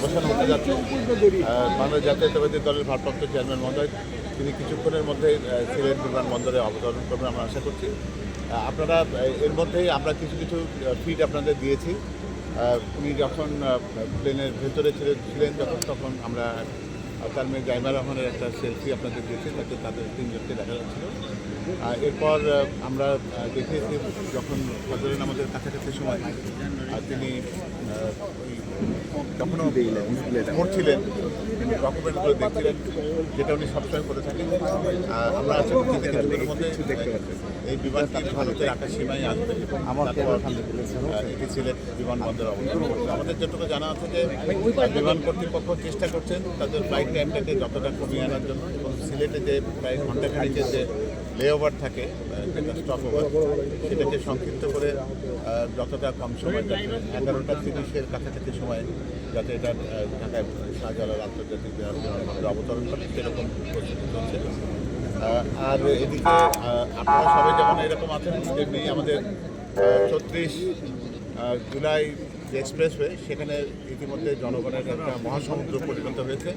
অবসান হতে বাংলাদেশ জাতীয়তাবাদী দলের ভারপ্রাপ্ত চেয়ারম্যান মহোদয় তিনি কিছুক্ষণের মধ্যেই আহ, সিলেট বিমানবন্দরে অবতরণ করবেন আমরা আশা করছি। আপনারা এর মধ্যেই আমরা কিছু কিছু ফিড আপনাদের দিয়েছি। উনি যখন প্লেনের ভেতরে ছিলেন যখন তখন আমরা তার মেয়ে জাইমা রহমানের একটা সেলফি আপনাদের দিয়েছি তাতে তাদের তিনজনকে দেখা যাচ্ছিল। এরপর আমরা আহ, দেখিয়েছি যখন ফজরের আমাদের কাছাকাছি সময় তিনি যখনও পড়ছিলেন ডকুমেন্টগুলো দেখছিলেন যেটা উনি সবসময় করে থাকেন। আমরা আশা করছি কিছুদিনের মধ্যে এই বিমানটি ভারতের আকাশ সীমায় আসবে এটি সিলেট বিমানবন্দর অবতরণ আমাদের যেটুকু জানা আছে যে বিমান কর্তৃপক্ষ চেষ্টা করছেন তাদের ফ্লাইট টাইমটাকে যতটা কমিয়ে আনার জন্য এবং সিলেটে যে প্রায় ঘণ্টা খানিকের যে লেওভার থাকে সেটাকে সংক্ষিপ্ত করে যতটা কম সময় যাতে এগারোটা তিরিশের কাছাকাছি সময় যাতে এটা ঢাকায় শাহজালাল আন্তর্জাতিক বিমানবন্দরে অবতরণ করে, সেরকম আর এদিকে আপনারা সবাই যেমন এরকম আছেন, তেমনি আমাদের ছত্রিশ জুলাই যে এক্সপ্রেসওয়ে, সেখানে ইতিমধ্যে জনগণের একটা মহাসমুদ্র পরিণত হয়েছে।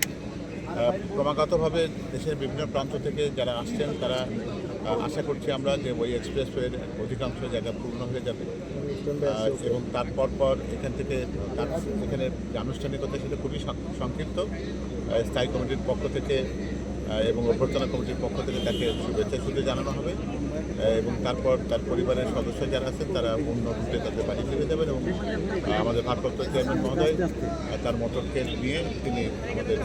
ক্রমাগতভাবে দেশের বিভিন্ন প্রান্ত থেকে যারা আসছেন, তারা আশা করছি আমরা যে ওই এক্সপ্রেসওয়ের অধিকাংশ জায়গা পূর্ণ হয়ে যাবে। এবং তারপর পর এখান থেকে তার, এখানে আনুষ্ঠানিকতা সেটা খুবই সংক্ষিপ্ত। স্থায়ী কমিটির পক্ষ থেকে এবং অভ্যর্থনা কমিটির পক্ষ থেকে তাকে শুভেচ্ছা শুধু জানানো হবে। এবং তারপর তার পরিবারের সদস্য যারা আছেন, তারা অন্য রুটে তাদের বাড়ি ফিরে যাবেন এবং আমাদের ভারপ্রাপ্ত চেয়ারম্যান মহোদয় তার মোটরকে নিয়ে তিনি আমাদের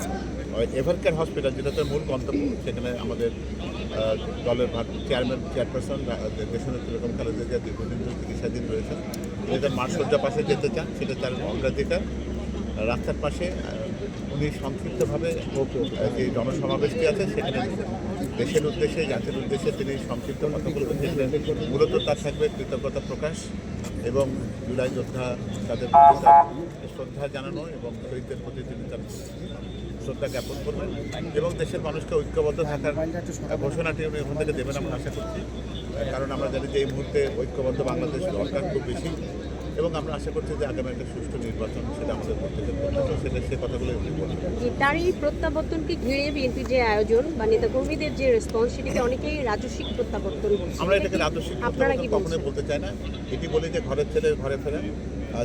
এভারকেয়ার হসপিটাল যেটা তার মূল গন্তব্য, সেখানে আমাদের দলের চেয়ারম্যান চেয়ারপারসন দেশনেত্রী বেগম খালেদা জিয়া দীর্ঘদিন ধরে চিকিৎসাধীন রয়েছেন। তিনি তার মাঠ পাশে যেতে চান, সেটা তার অগ্রাধিকার। রাস্তার পাশে উনি সংক্ষিপ্তভাবে যে জনসমাবেশটি আছে সেখানে দেশের উদ্দেশ্যে, জাতির উদ্দেশ্যে তিনি সংক্ষিপ্ত কথা বলবেন মূলত তার থাকবে কৃতজ্ঞতা প্রকাশ এবং জুলাই যোদ্ধা তাদের শ্রদ্ধা জানানো এবং শহীদদের প্রতি তিনি তার শ্রদ্ধা জ্ঞাপন করবেন এবং দেশের মানুষকে ঐক্যবদ্ধ থাকার ঘোষণাটি উনি ওখান থেকে দেবেন, আমরা আশা করছি। কারণ আমরা জানি যে এই মুহূর্তে ঐক্যবদ্ধ বাংলাদেশ দরকার খুব বেশি। এবং আমরা আশা করছি যে আগামী একটা সুষ্ঠু নির্বাচন সেটা আমাদের প্রত্যেকের প্রত্যাশা সেটা সে কথাগুলো উনি বলবেন যে তার এই প্রত্যাবর্তনকে ঘিরে বিএনপির যে আয়োজন বা নেতাকর্মীদের যে রেসপন্স সেটাকে অনেকেই রাজস্বিক প্রত্যাবর্তন আমরা এটাকে রাজস্বিক আপনারা কি প্রত্যাবর্তন কখনোই বলতে চাই না। এটি বলে যে ঘরের ছেলে ঘরে ফেরেন।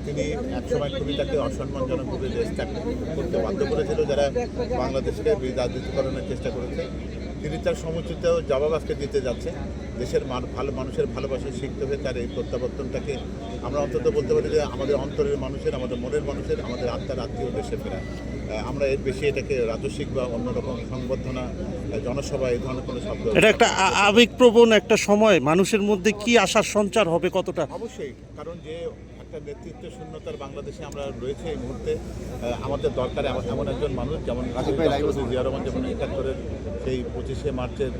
তিনি একসময় খুবই তাকে অসম্মানজনকভাবে দেশ করতে বাধ্য করেছিল যারা বাংলাদেশকে রাজনীতিকরণের চেষ্টা করেছে তিনি তার সমুচিত জবাব আজকে দিতে যাচ্ছে। দেশের ভালো মানুষের ভালোবাসা শিখতে হবে তার এই প্রত্যাবর্তনটাকে। আমরা অন্তত বলতে পারি যে আমাদের অন্তরের মানুষের আমাদের মনের মানুষের আমাদের আত্মার আত্মীয় দেশে ফেরা। আমরা এর বেশি এটাকে রাজস্বিক বা অন্যরকম সংবর্ধনা জনসভা এই ধরনের কোনো শব্দ এটা একটা আবেগপ্রবণ একটা সময়। মানুষের মধ্যে কি আশার সঞ্চার হবে কতটা? অবশ্যই কারণ যে একটা নেতৃত্ব শূন্যতার বাংলাদেশে আমরা রয়েছে এই মুহূর্তে। আমাদের দরকার এমন একজন মানুষ যেমন জিয়া রহমান যেমন একাত্তরের সেই পঁচিশে মার্চের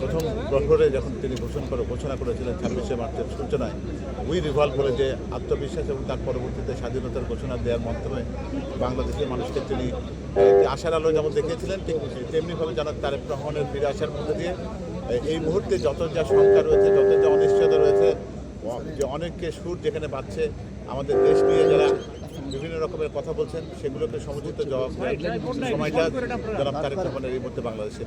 প্রথম প্রহরে যখন তিনি ঘোষণা করে ঘোষণা করেছিলেন ছাব্বিশে মার্চের সূচনায় উই রিভলভ করে যে আত্মবিশ্বাস এবং তার পরবর্তীতে স্বাধীনতার ঘোষণা দেওয়ার মাধ্যমে বাংলাদেশের মানুষকে তিনি আশার আলো যেমন দেখিয়েছিলেন ঠিক তেমনিভাবে যেন তারেক রহমানের ফিরে আসার মধ্যে দিয়ে এই মুহূর্তে যত যা শঙ্কা রয়েছে যত যা অনিশ্চয়তা রয়েছে যে অনেককে সুর যেখানে পাচ্ছে আমাদের দেশ নিয়ে যারা বিভিন্ন রকমের কথা বলছেন, সেগুলোকে সমুচিত জবাব দেওয়ার সময়টা জনাব তারেক রহমানের এই মধ্যে বাংলাদেশের